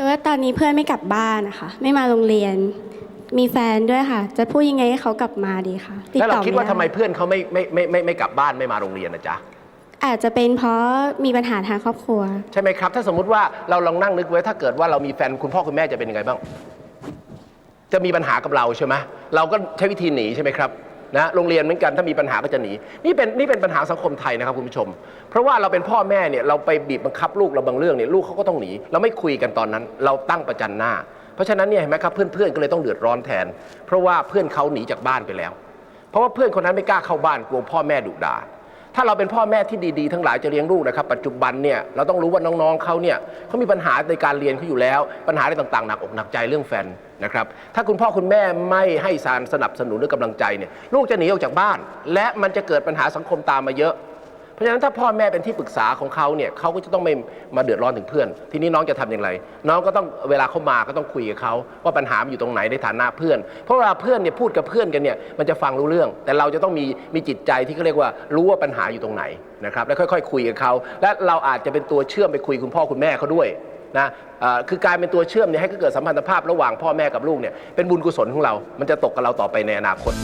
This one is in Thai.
คือว่าตอนนี้เพื่อนไม่กลับบ้านนะคะ ไม่มาโรงเรียน มีแฟนด้วยค่ะ จะพูดยังไงให้เขากลับมาดีคะติดแล้วเราต่อคิดว่าทำไมด้เพื่อนเขาไม่ไม่ไม่ไม่ไม่กลับบ้านไม่มาโรงเรียนนะจ๊ะ อาจจะเป็นเพราะมีปัญหาทางครอบครัว ใช่ไหมครับ ถ้าสมมุติว่าเราลองนั่งนึกไว้ถ้าเกิดว่าเรามีแฟนคุณพ่อคุณแม่จะเป็นยังไงบ้าง จะมีปัญหากับเราใช่ไหมเราก็ใช้วิธีหนีใช่ไหมครับ นะโรงเรียนเหมือนกันถ้ามีปัญหาก็จะหนีนี่เป็นนี่เป็นปัญหาสังคมไทยนะครับคุณผู้ชม เพราะว่าเราเป็นพ่อแม่เนี่ยเราไปบีบบังคับลูกเราบางเรื่องเนี่ยลูกเขาก็ต้องหนีเราไม่คุยกันตอนนั้น เราตั้งประจันหน้า เพราะฉะนั้นเนี่ยเห็นไหมครับเพื่อนๆก็เลยต้องเดือดร้อนแทน เพราะว่าเพื่อนเขาหนีจากบ้านไปแล้ว เพราะว่าเพื่อนคนนั้นไม่กล้าเข้าบ้านกลัวพ่อแม่ดุด่า ถ้าเราเป็นพ่อแม่ที่ดีๆ ทั้งหลายจะเลี้ยงลูกนะครับ ปัจจุบันเนี่ยเราต้องรู้ว่าน้องๆเขาเนี่ยเขามีปัญหาในการเรียนเขาอยู่แล้ว ปัญหาอะไรต่างๆหนักอกหนักใจเรื่องแฟนนะครับถ้าคุณพ่อคุณแม่ไม่ให้สารสนับสนุนหรือกำลังใจเนี่ยลูกจะหนีออกจากบ้าน และมันจะเกิดปัญหาสังคมตามมาเยอะ เพราะฉะนั้นถ้าพ่อแม่เป็นที่ปรึกษาของเขาเนี่ยเขาก็จะต้องไม่มาเดือดร้อนถึงเพื่อน ทีนี้น้องจะทำอย่างไร น้องก็ต้องเวลาเขามาก็ต้องคุยกับเขาว่าปัญหามันอยู่ตรงไหนในฐานะเพื่อน เพราะเวลาเพื่อนเนี่ยพูดกับเพื่อนกันเนี่ยมันจะฟังรู้เรื่อง แต่เราจะต้องมีมีจิตใจที่เขาเรียกว่ารู้ว่าปัญหาอยู่ตรงไหนนะครับแล้วค่อย ๆ คุยกับเขาและเราอาจจะเป็นตัวเชื่อมไปคุยคุณพ่อคุณแม่เขาด้วยนะเอ่อคือการเป็นตัวเชื่อมเนี่ยให้เกิดสัมพันธภาพระหว่างพ่อแม่กับลูกเนี่ยเป็นบุญกุศลของเรา มันจะตกกับเราต่อไปในอนาคต